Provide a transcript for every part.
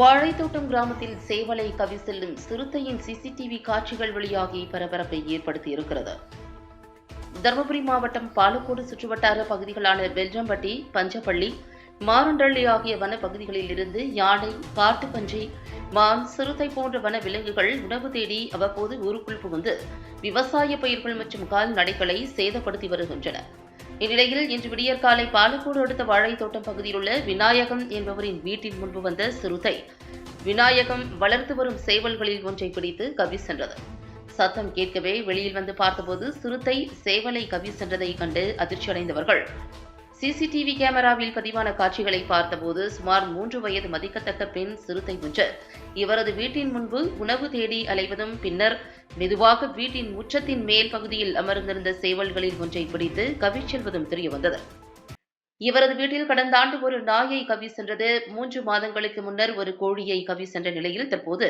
வாழைத்தோட்டம் கிராமத்தில் சேவலை கவி செல்லும் சிறுத்தையின் சிசிடிவி காட்சிகள் வெளியாகி பரபரப்பை ஏற்படுத்தியிருக்கிறது. தருமபுரி மாவட்டம் பாலக்கோடு சுற்றுவட்டார பகுதிகளான வெல்ஜம்பட்டி பஞ்சப்பள்ளி மாரண்டள்ளி ஆகிய வன பகுதிகளில் இருந்து யானை காட்டுப்பன்றி மான் சிறுத்தை போன்ற வன விலங்குகள் உணவு தேடி அவ்வப்போது ஊருக்குள் புகுந்து விவசாய பயிர்கள் மற்றும் கால்நடைகளை சேதப்படுத்தி வருகின்றன. இந்நிலையில் இன்று விடியற்காலை பாலக்கோடு அடுத்த வாழைத்தோட்டம் பகுதியில் உள்ள விநாயகம் என்பவரின் வீட்டின் முன்பு வந்த சிறுத்தை. விநாயகம் வளர்த்து வரும் சேவல்களில் ஒன்றை பிடித்து கவி சென்றது. சத்தம் கேட்கவே வெளியில் வந்து பார்த்தபோது சிறுத்தை சேவலை கவி சென்றதை கண்டு அதிர்ச்சியடைந்தவர்கள் சிசிடிவி கேமராவில் பதிவான காட்சிகளை பார்த்தபோது சுமார் மூன்று வயது மதிக்கத்தக்க பெண் சிறுத்தை ஒன்று இவரது வீட்டின் முன்பு உணவு தேடி அலைவதும் பின்னர் மெதுவாக வீட்டின் முற்றத்தின் மேல் பகுதியில் அமர்ந்திருந்த சேவல்களில் ஒன்றை பிடித்து கவி செல்வதும் தெரியவந்தது. இவரது வீட்டில் கடந்த ஆண்டு ஒரு நாயை கவி சென்றது. மூன்று மாதங்களுக்கு முன்னர் ஒரு கோழியை கவி சென்ற நிலையில் தற்போது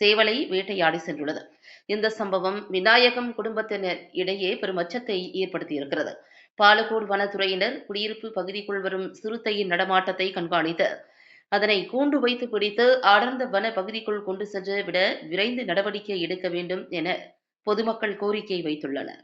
சேவலை வேட்டையாடி சென்றுள்ளது. இந்த சம்பவம் விநாயகம் குடும்பத்தினர் இடையே பெரும் அச்சத்தை ஏற்படுத்தியிருக்கிறது. பாலக்கோடு வனத்துறையினர் குடியிருப்பு பகுதிக்குள் வரும் சிறுத்தையின் நடமாட்டத்தை கண்காணித்து அதனை கூண்டு வைத்து பிடித்து அடர்ந்த வன பகுதிக்குள் கொண்டு சென்று விட விரைந்து நடவடிக்கை எடுக்க வேண்டும் என பொதுமக்கள் கோரிக்கை வைத்துள்ளனர்.